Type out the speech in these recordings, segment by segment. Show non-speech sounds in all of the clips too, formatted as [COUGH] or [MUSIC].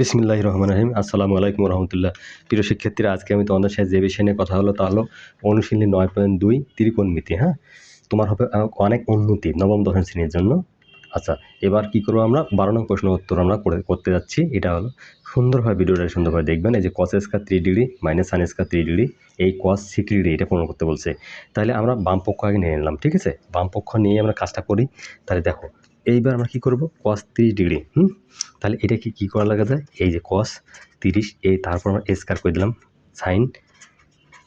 বিসমিল্লাহ রহমান রহিম। আসসালামু আলাইকুম রহমতুল্লাহ প্রিয় শিক্ষার্থীরা, আজকে আমি তোমাদের সাথে যে বিষয় নিয়ে কথা হলো তা হলো অনুশীলনী নয় পয়েন্ট দুই, ত্রিকোণমিতি হ্যাঁ? তোমার হবে অনেক উন্নতি নবম দশম শ্রেণির জন্য। আচ্ছা এবার কি করব আমরা? বারো নং প্রশ্ন উত্তর আমরা করে, করতে যাচ্ছি। এটা হলো, সুন্দরভাবে ভিডিওটা সুন্দরভাবে দেখবেন। এই যে cos square three degree minus sine square three degree এই কস সিক্স ডিগ্রি এটা পূরণ করতে বলছে। তাহলে আমরা বাম পক্ষ আগে নিয়ে নিলাম, ঠিক আছে? বাম পক্ষ নিয়ে আমরা কাজটা করি। তাহলে দেখো এইবার আমরা কী করব? কস তিরিশ ডিগ্রি, হুম? তাহলে এটা কি কী করা লাগা যায়? এই যে কস তিরিশ, এই তারপর আমরা স্কার করে দিলাম সাইন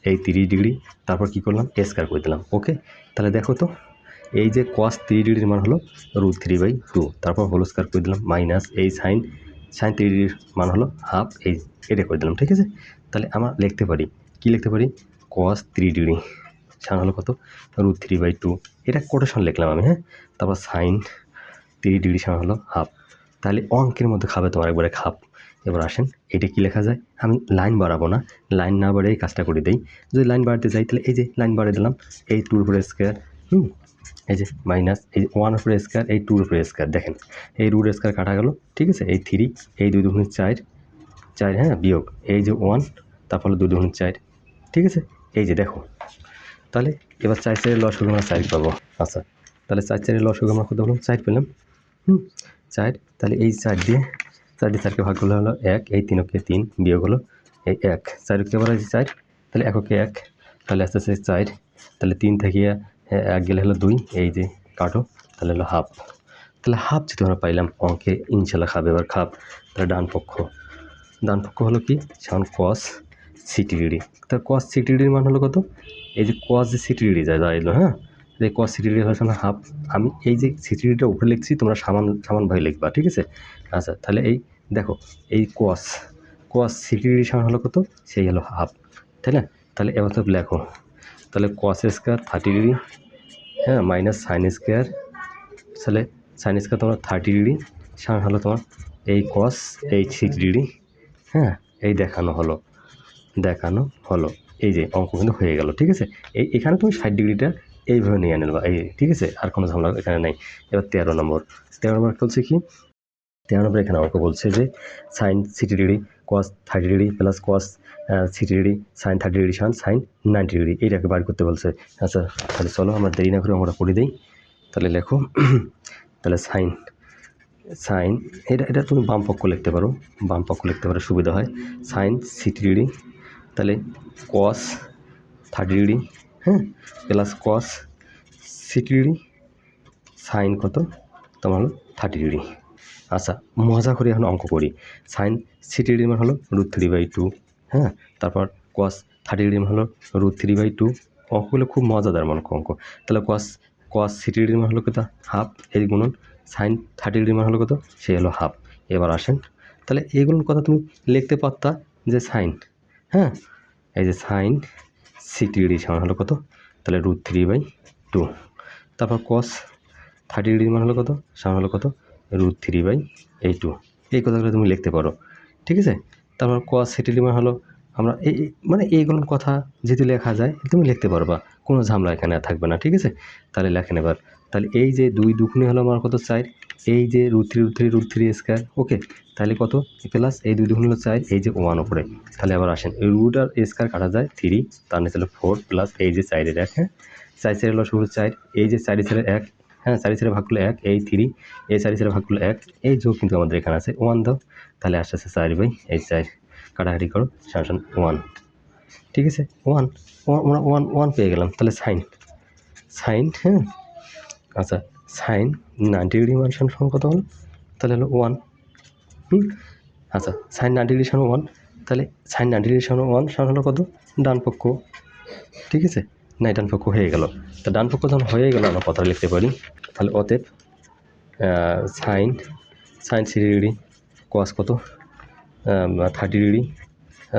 এই তিরিশ ডিগ্রি, তারপর কি করলাম? স্কার করে দিলাম ওকে তাহলে দেখো তো, এই যে কস থ্রি ডিগ্রির মান হলো রুট থ্রি বাই টু তারপর হোল স্কোয়ার করে দিলাম মাইনাস এই সাইন সাইন থ্রি ডিগ্রির মান হলো হাফ এই এটা করে দিলাম, ঠিক আছে? তাহলে আমরা লিখতে পারি, কি লিখতে পারি? কস থ্রি ডিগ্রি সাইন হলো কত? রুট থ্রি বাই টু এটা কোটেশন লিখলাম আমি হ্যাঁ? তারপর সাইন থ্রি ডিগ্রি সাইন হলো হাফ। তাহলে অঙ্কের মধ্যে খাবে তোমার একবারে খাপ। এবার আসেন, এটা কি লেখা যায়? আমি লাইন বাড়াবো না, লাইন না বাড়িয়ে কাজটা করে দিই। যদি লাইন বাড়াতে যাই, তাহলে এই যে লাইন বাড়িয়ে দিলাম, এই টুর উপরে স্কোয়ার, হুম, এই যে মাইনাস, এই যে ওয়ান উপরে স্কোয়ার, এই টুর উপরে স্কোয়ার, দেখেন, এই রুট স্কোয়ার কাটা গেল, ঠিক আছে, এই থ্রি, এই দুই দুগুণ চার চার হ্যাঁ বিয়োগ, এই যে ওয়ান, তারপর দুই দুগুণ চার, ঠিক আছে, এই যে দেখো। তাহলে এবার চার চারের লস হবে আমরা চার পাবো আচ্ছা তাহলে চার চারের লস হবে আমরা কত বললাম চার পেলাম। হুম চার তাহলে এই চার দিয়ে চার দিয়ে চারকে ভাগ করলে হলো এক, এই তিনকে তিন বিয়োগ হলো এই এক। চারকে আবার আছে চার তাহলে এককে এক, তাহলে আস্তে আস্তে চার তাহলে তিন থেকে এক গেলে হলো দুই, এই যে কাটো, তাহলে হলো হাফ তাহলে হাফ যদি আমরা পাইলাম, অঙ্কে ইনশাল্লাহ খাবে, এবার খাপ তাহলে ডান পক্ষ। ডান পক্ষ হলো কি? সেমন কস সিটি ডিগ্রি তার কস সিটি ডিগ্রির মান হলো কত? এই যে কস যে সিটি ডিগ্রি যায় দাঁড়াইলো হ্যাঁ? যে কস সিটি হচ্ছে হাফ আমি এই যে সিটি ডিগ্রিটা উপরে লিখছি, তোমরা সামান সামানভাবে লিখবা, ঠিক আছে? আচ্ছা তাহলে এই, দেখো, এই কস কস সিটি সমান হলো কত? সেই হলো হাফ তাই না? তাহলে এবার তো লেখো, তাহলে কস স্কোয়ার থার্টি ডিগ্রি হ্যাঁ মাইনাস সাইন স্কোয়ার তাহলে সাইন স্কোয়ার তোমার থার্টি ডিগ্রি সমান হলো তোমার এই কস এই সিক্স ডিগ্রি হ্যাঁ এই দেখানো হলো দেখানো হলো, এই যে অঙ্ক কিন্তু হয়ে গেল, ঠিক আছে? এই, এখানে তুমি ষাট ডিগ্রিটা এইভাবে নিয়ে নেবা এই, ঠিক আছে? আর কোনো ঝামেলা এখানে নেই। এবার তেরো নম্বর। তেরো নম্বর বলছে কি? তেরো নম্বর এখানে আমাকে বলছে যে sine sixty degree cos thirty degree plus cos sixty degree sine thirty degree sine sine ninety degree এইটাকে বার করতে বলছে। আচ্ছা তাহলে চলো আমরা দেরি না করে আমরা করে দিই। তাহলে লেখো, [CLEARS THROAT] তাহলে সাইন সাইন এটা এটা তুমি বাম পক্ষ লিখতে পারো। বাম পক্ষ লিখতে পারো সুবিধা হয়। সাইন সিক্সটি ডিগ্রি তাহলে কস থার্টি ডিগ্রি হ্যাঁ plus cos sixty degree sine কত তোমার হলো থার্টি ডিগ্রি আচ্ছা মজা করে এখন অঙ্ক করি। সাইন সিক্সটি ডিগ্রি মান হলো রুট থ্রি বাই টু হ্যাঁ? তারপর কস থার্টি ডিগ্রি মান হলো রুট থ্রি বাই টু অঙ্কগুলো খুব মজাদার মনে অঙ্ক। তাহলে কস কস সিক্সটি ডিগ্রি মান হলো কত? হাফ এই গুণন সাইন থার্টি ডিগ্রি মান হলো কত? সে হলো হাফ এবার আসেন, তাহলে এইগুলোর কথা তুমি লিখতে পারতা যে সাইন হ্যাঁ? এই যে সাইন সিক্সটি ডিগ্রি সমান হলো কত? তাহলে রুট থ্রি বাই টু তারপর কস থার্টি ডিগ্রি মান হলো কত? সমান হলো কত? রুট থ্রি বাই এই টু এই কথাগুলো তুমি লিখতে পারো, ঠিক আছে? তারপর কস ডিগ্রি মান হলো, আমরা এই মানে এইগুলো কথা যেহেতু লেখা যায়, তুমি লিখতে পারবা, কোনো ঝামেলা এখানে থাকবে না, ঠিক আছে? তাহলে লেখেন এবার। তাহলে এই যে দুই দুগুণে হলো আমার কত? চার। এই যে root three root three root three square okay তাহলে কত? প্লাস এই দুই হলো চার, এই যে ওয়ান ওপরে তাহলে আবার আসেন রুট আর স্কোয়ার কাটা যায় থ্রি তার নিচে হলো ফোর প্লাস এই যে চারের এক হ্যাঁ? চার চারের হলো শুরু চার, এই যে চারি চারের এক হ্যাঁ চারি ভাগ করলে এক, এই থ্রি এই চারি ভাগ করলে এক, এই যোগ কিন্তু আমাদের এখানে আছে ওয়ান দাও। তাহলে আস্তে আস্তে চার বাই এই চার, কাটাকাটি করো সামসান ওয়ান ঠিক আছে? ওয়ান ওয়ান ওয়ান ওয়ান পেয়ে গেলাম, তাহলে সাইন সাইন হ্যাঁ? আচ্ছা সাইন নাইনটি ডিগ্রি মান সমান কত হলো? তাহলে হলো ওয়ান আচ্ছা সাইন নাইনটি ডিগ্রি সমান ওয়ান তাহলে সাইন নাইনটি ডিগ্রি সমান ওয়ান সমান হলো কত? ডান পক্ষ। ঠিক আছে? না ডান পক্ষ হয়ে গেল। তা ডান পক্ষ যখন হয়ে গেল, আমরা কথা লিখতে পারি। তাহলে অতএব সাইন সাইন সিক্সটি ডিগ্রি কোয়াস কত? থার্টি ডিগ্রি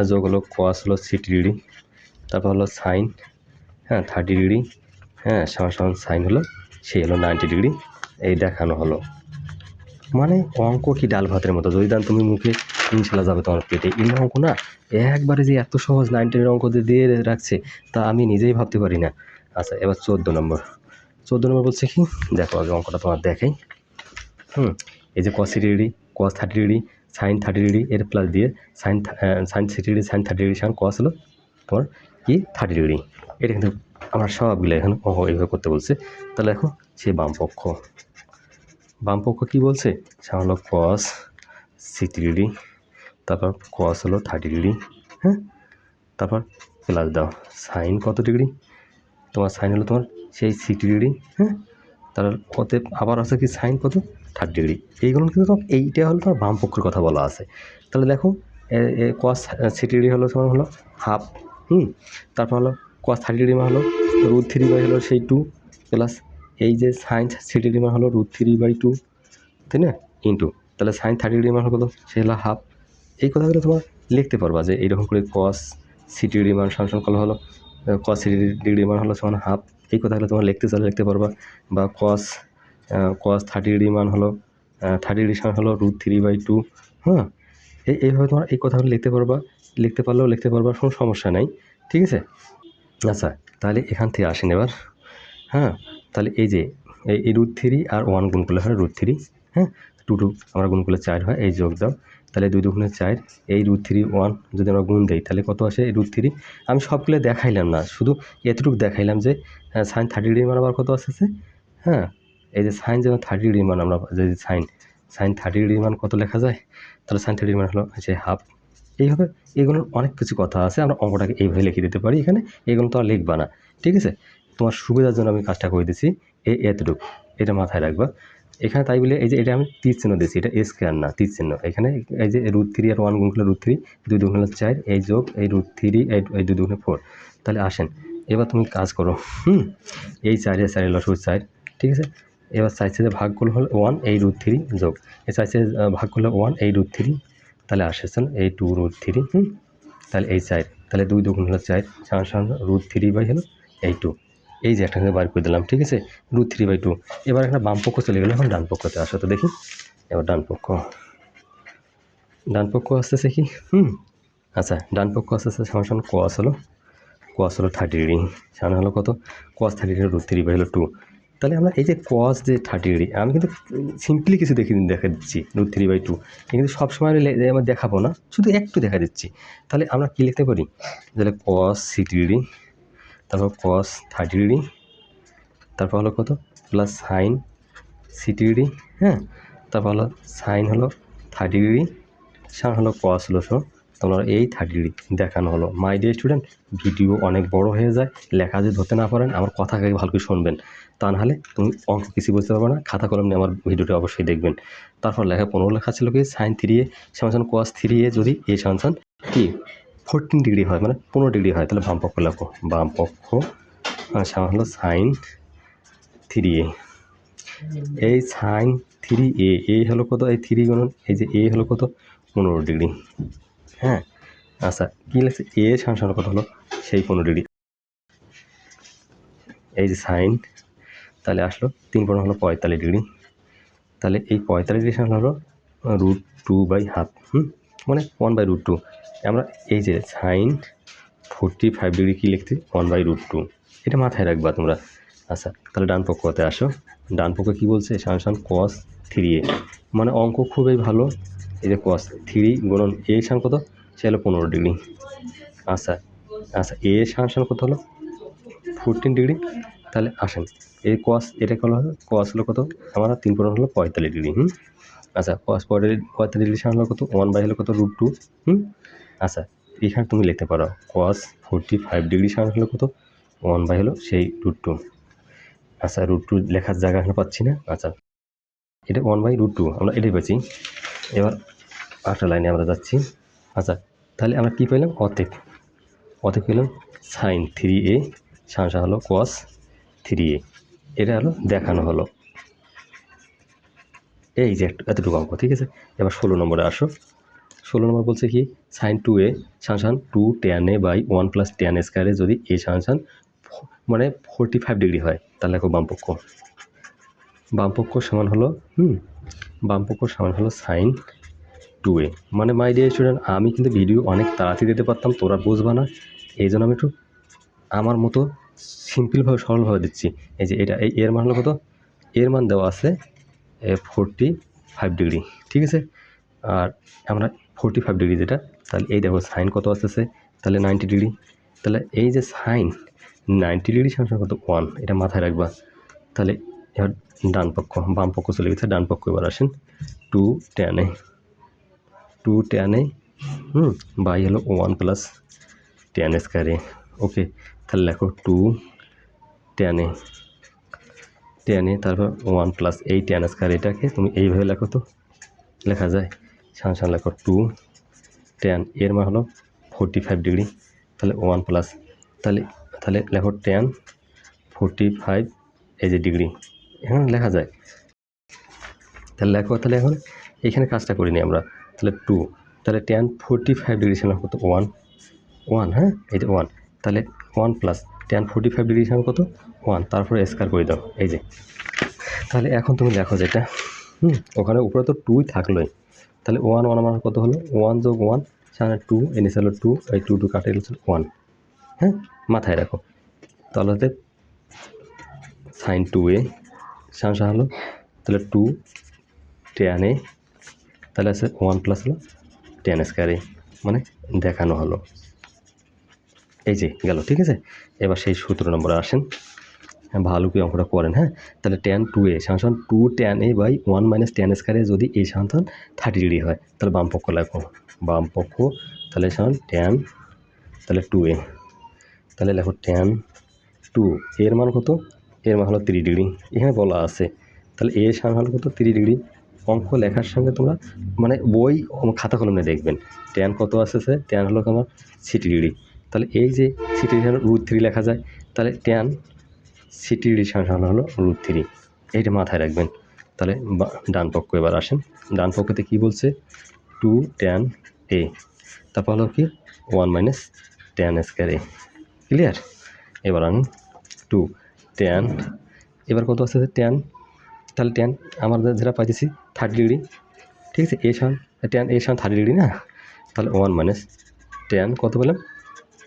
যোগ হলো কস হলো সিক্সটি ডিগ্রি। তারপর হলো সাইন হ্যাঁ থার্টি ডিগ্রি হ্যাঁ সমান সমান সাইন হলো সেই হলো নাইনটি ডিগ্রি এই দেখানো হলো। মানে অঙ্ক কি ডাল ভাতের মতো? যদি দান তুমি মুখে ইনশাল্লাহ যাবে তোমার পেটে। এই অঙ্ক না, একবারে যে এত সহজ নাইনটিনের অঙ্ক দিয়ে রাখছে, তা আমি নিজেই ভাবতে পারি না। আচ্ছা এবার চোদ্দ নম্বর। চোদ্দ নম্বর বলছে কি, দেখো আগে অঙ্কটা তোমার দেখাই। হুম, এই যে cos degree cos thirty degree sine thirty degree এর প্লাস দিয়ে sine sine sixty degree sine thirty degree sine cos হলো তোমার কি থার্টি ডিগ্রি এটা কিন্তু আমরা সবগুলো এখানে ও এইভাবে করতে বলছে। তাহলে দেখো সে বাম পক্ষ। বাম পক্ষ কী বলছে? সে হলো কস সিক্সটি ডিগ্রি তারপর কস হলো থার্টি ডিগ্রি হ্যাঁ? তারপর প্লাস দাও। সাইন কত ডিগ্রি তোমার সাইন হলো তোমার সেই সিক্সটি ডিগ্রি হ্যাঁ? তার ওতে আবার আছে কি সাইন কত? থার্টি ডিগ্রি এইগুলো কিন্তু তোমার এইটা হলো তোমার বাম পক্ষের কথা বলা আছে। তাহলে দেখো কস সিক্সটি ডিগ্রি হলো তোমার হলো হাফ হুম? তারপর হলো কস থার্টি ডিগ্রি মানে হলো রুট থ্রি বাই হলো সেই টু প্লাস এই যে সাইন সিক্সটি ডিগ্রি হলো রুট থ্রি বাই টু তাই না? ইন্টু তাহলে সাইন থার্টি ডিগ্রি মানে কত? সে হলো হাফ এই কথাগুলো তোমার লিখতে পারবা যে এইরকম করে কস সিটি ডিগ্রি মান কল হলো? কস সিটি ডিগ্রি মান হলো সমান হাফ এই কথাগুলো তোমার লিখতে চাইলে লিখতে পারবা। বা কস কস থার্টি ডিগ্রি মান হলো থার্টি ডিগ্রি সমান হলো রুট থ্রি বাই টু হ্যাঁ? এই, এইভাবে তোমার এই কথাগুলো লিখতে পারবা। লিখতে পারলেও লিখতে পারবা, কোনো সমস্যা নাই। ঠিক আছে? আচ্ছা তাহলে এখান থেকে আসেন এবার। হ্যাঁ তাহলে এই যে, এই এই রুট থ্রি আর ওয়ান গুণ করলে হয় রুট থ্রি হ্যাঁ? টু টু আমরা গুণ করলে চার হয়, এই যোগ দাও। তাহলে দুই দুগুণে চার, এই রুট থ্রি ওয়ান যদি আমরা গুণ দিই, তাহলে কত আসে? এই রুট থ্রি আমি সবগুলো দেখাইলাম না, শুধু এতটুকু দেখাইলাম যে সাইন থার্টি ডিগ্রি মান আবার কত আসছে হ্যাঁ এই যে সাইন যেমন থার্টি ডিগ্রি মান আমরা, যে সাইন সাইন থার্টি ডিগ্রি মান কত লেখা যায়? তাহলে সাইন থার্টি মান হলো যে হাফ এইভাবে এগুলোর অনেক কিছু কথা আছে, আমরা অঙ্কটাকে এইভাবে লিখে দিতে পারি। এখানে এগুলো তো আর লিখবা না, ঠিক আছে? তোমার সুবিধার জন্য আমি কাজটা করে দিচ্ছি এই এতটুকু এটা মাথায় রাখবা। এখানে তাই বলে, এই যে এটা আমি তীর চিহ্ন দিচ্ছি এটা স্কোয়ার না, তীর চিহ্ন। এখানে এই যে রুট থ্রি আর ওয়ান গুণ রুট থ্রি দুই দুগুণ হলো চার, এই যোগ, এই রুট থ্রি এই দুই দুগুণে ফোর তাহলে আসেন, এবার তুমি কাজ করো, হুম? এই চারে চারে লসুর চার, ঠিক আছে? এবার চার সাইজে ভাগ করলে হলো ওয়ান এই রুট থ্রি যোগ। এই চার সাইজে ভাগ করলে ওয়ান এই রুট থ্রি তাহলে আসেছেন এই টু রুট থ্রি হুম? তাহলে এই চার তাহলে দুই দুগুণ হলো চার সামনে সামনে রুট থ্রি বাই হলো এই টু এই যে একটা বার করে দিলাম, ঠিক আছে? রুট থ্রি বাই টু এবার একটা বাম পক্ষ চলে গেলো, এখন ডান পক্ষতে আসো তো দেখি। এবার ডান পক্ষ। ডান পক্ষ আসতেছে কি? হুম? আচ্ছা ডান পক্ষ আসতেছে সামনে সামনে কোয়াস হলো কোয়াস হলো থার্টি ডিগ্রি সামনে হলো কত? Cos thirty degree root three by হলো টু তাহলে আমরা এই যে কস যে থার্টি ডিগ্রি আমি কিন্তু সিম্পলি কিছু দেখে দেখা দিচ্ছি রুট থ্রি বাই টু কিন্তু সবসময় আমার দেখাবো না, শুধু একটু দেখা দিচ্ছি। তাহলে আমরা কী লিখতে পারি? তাহলে কস সিক্সটি ডিগ্রি তারপর কস থার্টি ডিগ্রি তারপর হলো কত? প্লাস সাইন সিক্সটি ডিগ্রি হ্যাঁ? তারপর হলো সাইন হলো থার্টি ডিগ্রি সাইন হলো কস হলো তোমরা এই থার্টি দেখানো হলো। মাই ডিয়ার স্টুডেন্ট ভিডিও অনেক বড় হয়ে যায়, লেখা যদি ধরতে না পারেন, আমার কথা আগে ভালো করে শুনবেন। তা নাহলে তুমি অঙ্ক কিছু বুঝতে পারবে না, খাতা কলম নিয়ে আমার ভিডিওটা অবশ্যই দেখবেন। তারপর লেখা পনেরো লেখা ছিল কি? সাইন থ্রি এ সমান কোয়াস থ্রি এ যদি এ সমান কি? ফোরটিন ডিগ্রি হয় মানে পনেরো ডিগ্রি হয়, তাহলে বাম পক্ষ লেখো। বাম পক্ষ সমান হলো সাইন থ্রি এ এই সাইন থ্রি এ এ হলো কত? এই থ্রি গুণন, এই যে এ হলো কত? পনেরো ডিগ্রি হ্যাঁ আচ্ছা কী লাগছে এ সমান কত হলো, সেই পনেরো ডিগ্রি। এই যে সাইন, তাহলে আসলো, তিন পনেরো হলো পঁয়তাল্লিশ ডিগ্রি। তাহলে এই পঁয়তাল্লিশ ডিগ্রি সমান হলো রুট টু বাই হাফ হুম? মানে ওয়ান বাই রুট টু আমরা এই যে সাইন ফোরটি ফাইভ ডিগ্রি কী লিখতে ওয়ান বাই রুট টু এটা মাথায় রাখবা তোমরা। আচ্ছা তাহলে ডান পক্ষতে আসো। ডান পক্ষ কী বলছে? সান সান কস থ্রি এ মানে অঙ্ক খুবই ভালো। এই যে কস থ্রি গুণন এ সান কত? সে হলো পনেরো ডিগ্রি। আচ্ছা আচ্ছা এ সান সান কত হলো? Fourteen degree. তাহলে আসেন, এই কস এটা কল হলো কস হলো কত? আমার তিন পনেরো হলো পঁয়তাল্লিশ ডিগ্রি, হুম? আচ্ছা কস পঁয়তাল্লিশ পঁয়তাল্লিশ ডিগ্রি সান হলো কত? ওয়ান বাই হলো কত? রুট টু হুম? আচ্ছা এখানে তুমি লিখতে পারো কস ফোরটি ফাইভ ডিগ্রি সান হলো কত? ওয়ান বাই হলো সেই রুট টু আচ্ছা রুট টু লেখার জায়গা এখানে পাচ্ছি না। আচ্ছা এটা ওয়ান বাই রুট টু আমরা এটাই পাচ্ছি। এবার আটটা লাইনে আমরা যাচ্ছি। আচ্ছা তাহলে আমরা কী পেলাম? অতএব অতএব পেলাম সাইন থ্রি এ সাংসা হলো কস থ্রি এ এটা হলো দেখানো হলো। এই যে এতটুকু অঙ্ক, ঠিক আছে? এবার ষোলো নম্বরে আসো। ষোলো নম্বর বলছে কি? Sine two A সাংসান two tan A by one plus tan স্কোয়ারে যদি এ সাংসান মানে ফোরটি ফাইভ ডিগ্রি হয়, তাহলে দেখো বামপক্ষ। বামপক্ষ সমান হলো, হুম, বামপক্ষ সমান হলো সাইন টু এ মানে মাই ডিয়ার স্টুডেন্ট আমি কিন্তু ভিডিও অনেক তাড়াতাড়ি দিতে পারতাম, তোরা বুঝবা না। এই জন্য আমি একটু আমার মতো সিম্পলভাবে সরলভাবে দিচ্ছি। এই যে এটা, এই এর মান হলো কত? এর মান দেওয়া আছে ফোরটি ফাইভ ডিগ্রি ঠিক আছে? আর আমরা ফোরটি ফাইভ ডিগ্রি যেটা, তাহলে এই দেখো সাইন কত আসতেছে? তাহলে নাইনটি ডিগ্রি তাহলে এই যে সাইন নাইনটি ডিগ্রি সমান কত? ওয়ান এটা মাথায় রাখবা। তাহলে এবার ডান পক্ষ, বাম পক্ষ চলে গেছে, ডান পক্ষ এবার আসেন। টু টেনে টু টেনে হুম, বাই হলো ওয়ান প্লাস টেন স্কোয়ারে ওকে তাহলে লেখো টু টেনে টেনে তারপর ওয়ান প্লাস এই টেন স্কোয়ার এটাকে তুমি এইভাবে লেখো তো, লেখা যায়। সামনে সামনে লেখো টু টেন এর মান হলো ফোরটি ফাইভ ডিগ্রি তাহলে ওয়ান প্লাস তাহলে তাহলে লেখো টেন ফোরটি ফাইভ এই যে ডিগ্রি এখন লেখা যায়। তাহলে লেখো, তাহলে এখন এখানে কাজটা করিনি আমরা। তাহলে টু তাহলে টেন ফোরটি ফাইভ ডিগ্রি সমান কত? ওয়ান ওয়ান হ্যাঁ? এই যে ওয়ান তাহলে one plus tan forty five degree সমান কত? ওয়ান তারপরে স্কোয়ার করে দাও, এই যে। তাহলে এখন তুমি দেখো যেটা হুম, ওখানে উপরে তো টুই থাকলোই। তাহলে ওয়ান ওয়ান আমার কত হলো? ওয়ান যোগ ওয়ান সামনে টু এ নিচে হলো টু এই টু টু কাটে গেছে ওয়ান হ্যাঁ? মাথায় রাখো। তাহলে হতে সাইন টু এ সামনে হলো, তাহলে টু টেন এ তাহলে আছে ওয়ান প্লাস হলো টেন স্কোয়ারে মানে দেখানো হলো। এই যে গেল, ঠিক আছে? এবার সেই সূত্র নম্বরে আসেন। ভালো করে অঙ্কটা করেন হ্যাঁ? তাহলে tan two A সাংসন two tan A by one minus tan স্কোয়ারে যদি এই সাংসন থার্টি ডিগ্রি হয়, তাহলে বাম পক্ষ লেখো। বাম পক্ষ, তাহলে সান টেন তাহলে টু এ তাহলে লেখো টেন টু এর মান কত? এর মান হলো থ্রি ডিগ্রি এখানে বলা আছে, তাহলে এর সান হলো কত? থ্রি ডিগ্রি অঙ্ক লেখার সঙ্গে তোমরা মানে বই খাতা কলমে দেখবেন। ট্যান কত আসতেছে টেন হলো তোমার সিটি তাহলে এই যে সিটি ডিগ্রি রুট থ্রি লেখা যায়, তাহলে টেন সিটি ডিগ্রি সমান হলো রুট থ্রি এইটা মাথায় রাখবেন। তাহলে ডান পক্ষ এবার আসেন। ডান পক্ষতে কী বলছে? টু টেন এ তারপর হলো কি? One minus tan square A clear এবার আনুন। টু টেন এবার কত আছে টেন তাহলে টেন আমাদের যেটা পাইতেছি থার্টি ডিগ্রি ঠিক আছে এ সান টেন এ সান থার্টি ডিগ্রি না? তাহলে ওয়ান মাইনাস টেন কত বললাম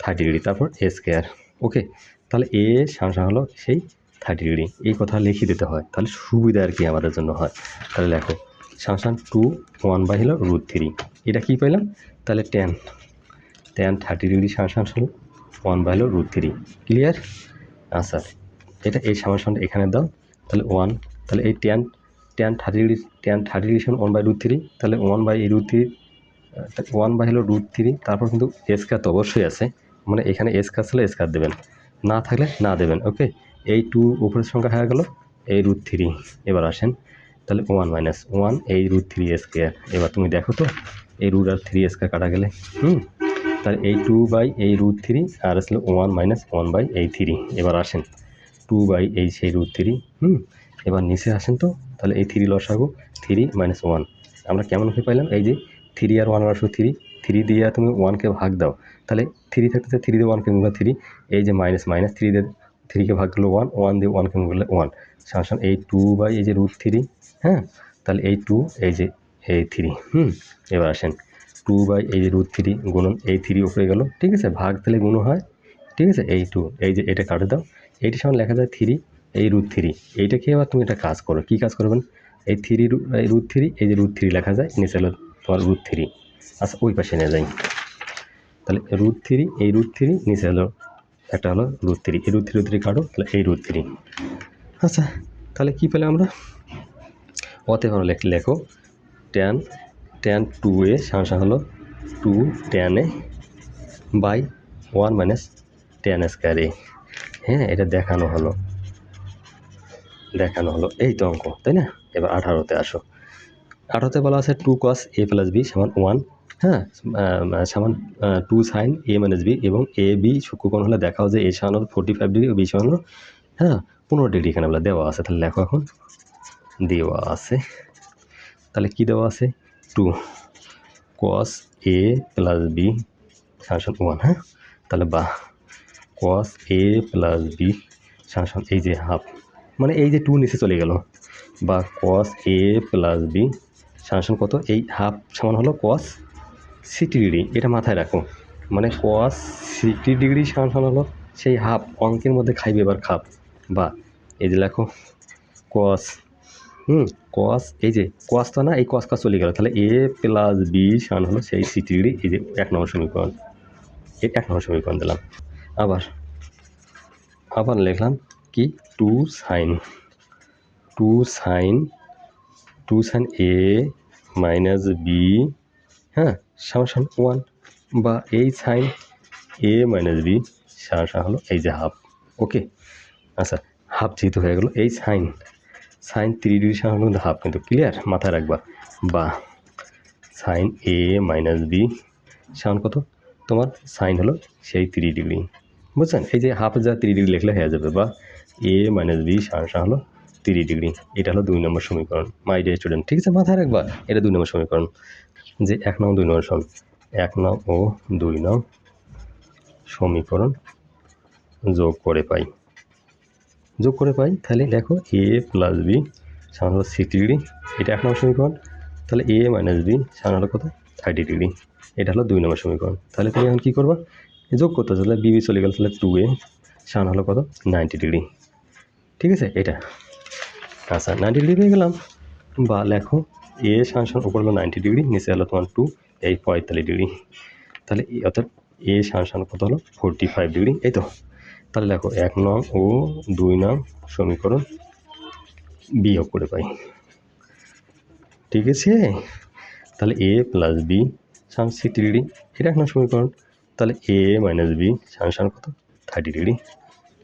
থার্টি ডিগ্রি তারপর এ স্কোয়ার ওকে তাহলে এ সান হলো সেই থার্টি ডিগ্রি এই কথা লিখে দিতে হয়, তাহলে সুবিধা আর কি আমাদের জন্য হয়। তাহলে লেখো সান টু ওয়ান বাই হলো রুট থ্রি এটা কী পেলাম? তাহলে টেন টেন থার্টি ডিগ্রি সান সান হলো ওয়ান বাই হলো রুট থ্রি ক্লিয়ার আচ্ছা এটা এই সামনে এখানে দাও, তাহলে ওয়ান তাহলে এই tan tan thirty degree tan thirty সমান ওয়ান বাই রুট থ্রি তাহলে one by root three one by হলো রুট থ্রি তারপর কিন্তু এসকার তো অবশ্যই আছে মানে এখানে এসকার ছিল এসকার দেবেন, না থাকলে না দেবেন ওকে এই টু উপরের সংখ্যা হয়ে গেল, এই রুট থ্রি এবার আসেন, তাহলে ওয়ান মাইনাস ওয়ান এই রুট থ্রি স্কোয়ার এবার তুমি দেখো তো, এই রুট আর থ্রি স্কোয়ার কাটা গেলে, হুম? তাহলে এই টু বাই এই রুট থ্রি আর আসলে ওয়ান মাইনাস ওয়ান বাই এই থ্রি এবার আসেন টু বাই এই সেই রুট থ্রি হুম? এবার নিচে আসেন তো, তাহলে এই থ্রি লসাগু থ্রি মাইনাস ওয়ান আমরা কেমন হয়ে পাইলাম? এই যে থ্রি আর ওয়ান আসো থ্রি থ্রি দিয়ে তুমি ওয়ানকে ভাগ দাও। তাহলে থ্রি থাকতে থ্রি দিয়ে ওয়ানকে গুণ থ্রি এই যে মাইনাস মাইনাস থ্রি দিয়ে থ্রিকে ভাগ করল ওয়ান ওয়ান দিয়ে ওয়ানকে গুণ করলে ওয়ান সামসান এই টু বাই এই যে রুট থ্রি হ্যাঁ? তাহলে এই টু এই যে এই থ্রি হুম? এবার আসেন। টু বাই এই যে রুট থ্রি গুণন এই থ্রি উপরে গেল, ঠিক আছে? ভাগ তাহলে গুণ হয়, ঠিক আছে? এই টু এই যে এটা কাটে দাও। এইটির সঙ্গে লেখা যায় থ্রি এই রুট থ্রি এইটা খেয়ে আবার তুমি একটা কাজ করো। কী কাজ করবেন এই থ্রি এই রুট থ্রি এই যে রুট থ্রি লেখা যায়, নিচে হলো তোমার রুট থ্রি আচ্ছা ওই পাশে নিয়ে যাই। তাহলে রুট থ্রি এই রুট থ্রি নিচে হলো একটা হলো রুট থ্রি এই root three root three root, three এই রুট থ্রি আচ্ছা তাহলে কী পেলে আমরা? অতে ভালো লেখ লেখো টেন টেন টু এ সাংসা হলো two tan A by one minus tan square A. হ্যাঁ এটা দেখানো হলো। দেখানো হলো। এই তো অঙ্ক, তাই না? এবার আঠারোতে আসো। আঠারোতে বলা আছে two cos A plus B সমান ওয়ান হ্যাঁ? সমান two sine A minus B এবং এ বি সূক্ষ্মকোণ হলে দেখাও যে এ সমান হলো ফোর্টি ফাইভ ডিগ্রি ও বি সমান হলো হ্যাঁ? পনেরো ডিগ্রি এখানে বলে দেওয়া আছে, তাহলে লেখো এখন। দেওয়া আছে। তাহলে কি দেওয়া আছে? Two cos A plus B সাংসন one হ্যাঁ? তাহলে বা কস এ প্লাস বি সাংসন এই যে হাফ মানে এই যে টু নিচে চলে গেল। বা কস এ প্লাস বি সাংসন কত? এই হাফ সমান হলো কস সিটি ডিগ্রি এটা মাথায় রাখো। মানে কস সিটি ডিগ্রি সমান হলো সেই হাফ অঙ্কের মধ্যে খাইবে এবার খাপ। বা এই যে লেখো কস হুম কস এই যে কস তো না, এই কস কস চলে গেল। তাহলে এ প্লাস বি সমান হলো সেই সিটি ডিগ্রি এই যে এক নম্বর সমীকরণ। এই এক নম্বর সমীকরণ দিলাম। আবার আবার লিখলাম কি? Two sine. Two sine. Two sine A minus B. হ্যাঁ সমান ওয়ান। বা এই সাইন এ মাইনাস বি সমান হলো এই যে হাফ। ওকে? আচ্ছা হাফ যেহেতু হয়ে গেলো, এই সাইন। সাইন থ্রি ডিগ্রি সমান কিন্তু হাফ, কিন্তু ক্লিয়ার? মাথায় রাখবা। বা সাইন এ মাইনাস বি সমান কত? তোমার সাইন হলো সেই থ্রি ডিগ্রি। বুঝছেন? এই যে হাফ যা থ্রি ডিগ্রি লিখলে হয়ে যাবে, বা এ মাইনাস বি সমান হলো থ্রি ডিগ্রি এটা হলো দুই নম্বর সমীকরণ মাই ডিয়ার স্টুডেন্ট ঠিক আছে, মাথায় রাখবা, এটা দুই নম্বর সমীকরণ। যে এক নং, দুই নম্বর সম এক নং ও দুই নং সমীকরণ যোগ করে পাই। যোগ করে পাই, তাহলে দেখো এ প্লাস বি সমান হলো সিক্সটি ডিগ্রি এটা এক নম্বর সমীকরণ, তাহলে এ মাইনাস বি সমান হলো কত? থার্টি ডিগ্রি এটা হলো দুই নম্বর সমীকরণ। তাহলে তুমি এখন কী করবা? যোগ করতে তাহলে বিবি চলে গেল তাহলে টু এ সমান হলো কত? নাইনটি ডিগ্রি ঠিক আছে? এটা আচ্ছা নাইনটি ডিগ্রি পেয়ে গেলাম। বা লেখো এ সাংসন উপর হলো নাইনটি ডিগ্রি নিচে হলো তোমার টু এই পঁয়তাল্লিশ ডিগ্রি তাহলে অর্থাৎ এ সাংসন কত হলো? ফোরটি ফাইভ ডিগ্রি এই তো। তাহলে দেখো এক নং ও দুই নং সমীকরণ বিয়োগ করে পাই। ঠিক আছে? তাহলে এ প্লাস বি সান সিক্সটি ডিগ্রি এটা এক নং সমীকরণ। তাহলে এ মাইনাস বি সান সান কত? থার্টি ডিগ্রি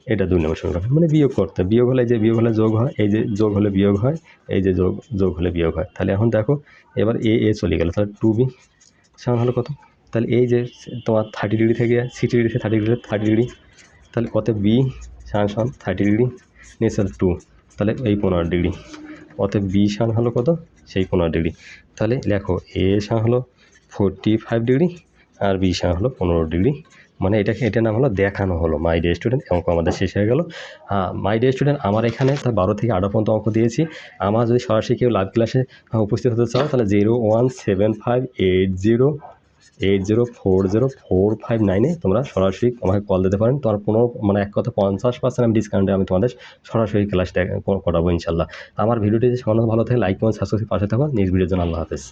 এটা দুই নম্বর সমীকরণ মানে বিয়োগ করতে। বিয়োগ হলে যে বিয়োগ হলে যোগ হয়, এই যে যোগ হলে বিয়োগ হয়, এই যে যোগ যোগ হলে বিয়োগ হয়। তাহলে এখন দেখো, এবার এ এ চলে গেল। তাহলে টু বি সমান হলো কত? তাহলে এই যে তোমার থার্টি ডিগ্রি থেকে সিক্সটি ডিগ্রি থেকে থার্টি ডিগ্রি থার্টি ডিগ্রি তাহলে কত বি সমান সমান থার্টি ডিগ্রি নিচে টু তাহলে এই পনেরো ডিগ্রি অতএব বি সান হলো কত? সেই পনেরো ডিগ্রি তাহলে লেখো, এ সান হলো ফোরটি ফাইভ ডিগ্রি আর বি সান হলো পনেরো ডিগ্রি মানে এটাকে এটার নাম হলো দেখানো হলো মাই ডে স্টুডেন্ট অঙ্ক আমাদের শেষ হয়ে গেল। হ্যাঁ মাই ডে স্টুডেন্ট আমার এখানে তা বারো থেকে আঠারো পর্যন্ত অঙ্ক দিয়েছি। আমার যদি সরাসরি কেউ লাইভ ক্লাসে উপস্থিত হতে চাও তাহলে zero one seven five eight zero eight zero four zero four five নাইনে তোমরা সরাসরি আমাকে কল দিতে পারেন। তোমার কোনো মানে এক কথা পঞ্চাশ পার্সেন্ট আমি ডিসকাউন্টে আমি তোমাদের সরাসরি ক্লাস করাবো ইনশাল্লাহ। আমার ভিডিওটি যদি সামান্য ভালো থাকে লাইক এবং সাবস্ক্রাইব পাশে থাকো। নেক্সট ভিডিওর জন্য আল্লাহ হাফেজ।